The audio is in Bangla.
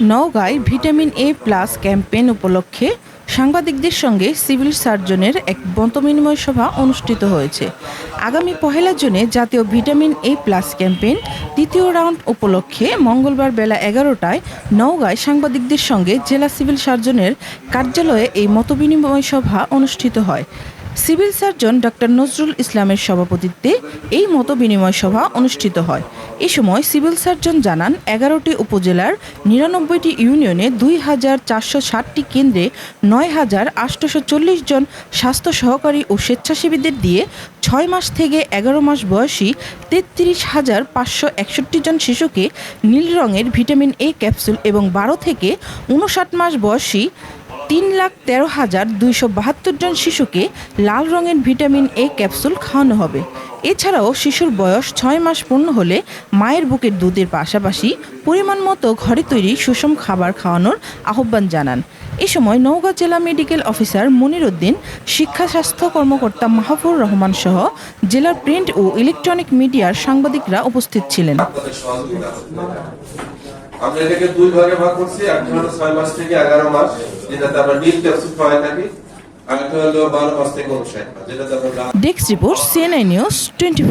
নওগাঁয় ভিটামিন এ প্লাস ক্যাম্পেইন উপলক্ষে সাংবাদিকদের সঙ্গে সিভিল সার্জনের এক মতবিনিময় সভা অনুষ্ঠিত হয়েছে। আগামী পহেলা জুনে জাতীয় ভিটামিন এ প্লাস ক্যাম্পেইন দ্বিতীয় রাউন্ড উপলক্ষে মঙ্গলবার বেলা এগারোটায় নওগাঁয় সাংবাদিকদের সঙ্গে জেলা সিভিল সার্জনের কার্যালয়ে এই মতবিনিময় সভা অনুষ্ঠিত হয়। সিভিল সার্জন ডক্টর নজরুল ইসলামের সভাপতিত্বে এই মত বিনিময় সভা অনুষ্ঠিত হয়। এ সময় সিভিল সার্জন জানান, এগারোটি উপজেলার নিরানব্বইটি ইউনিয়নে দুই হাজার চারশো ষাটটি কেন্দ্রে নয় হাজার আটশোশো চল্লিশ জন স্বাস্থ্য সহকারী ও স্বেচ্ছাসেবীদের দিয়ে ছয় মাস থেকে এগারো মাস বয়সী তেত্রিশ হাজার পাঁচশো একষট্টি জন শিশুকে নীল রঙের ভিটামিন এ ক্যাপসুল এবং বারো থেকে উনষাট মাস বয়সী তিন লাখ তেরো হাজার দুইশো বাহাত্তর জন শিশুকে লাল রঙের ভিটামিন এ ক্যাপসুল খাওয়ানো হবে। এছাড়াও শিশুর বয়স ছয় মাস পূর্ণ হলে মায়ের বুকের দুধের পাশাপাশি পরিমাণ মতো ঘরে তৈরি সুষম খাবার খাওয়ানোর আহ্বান জানান। এ সময় নওগাঁ জেলা মেডিকেল অফিসার মনির উদ্দিন, শিক্ষা স্বাস্থ্য কর্মকর্তা মাহফুর রহমান সহ জেলার প্রিন্ট ও ইলেকট্রনিক মিডিয়ার সাংবাদিকরা উপস্থিত ছিলেন। আমরা এটাকে দুই ভাগে ভাগ করছি। একটা হলো ছয় মাস থেকে এগারো মাস, যেটাতে আমরা নীল ক্যাপসুল পাওয়া থাকি, আর একটা হলো বারো মাস থেকে উনষাট যেটাতে আমরা desk report CNI news twenty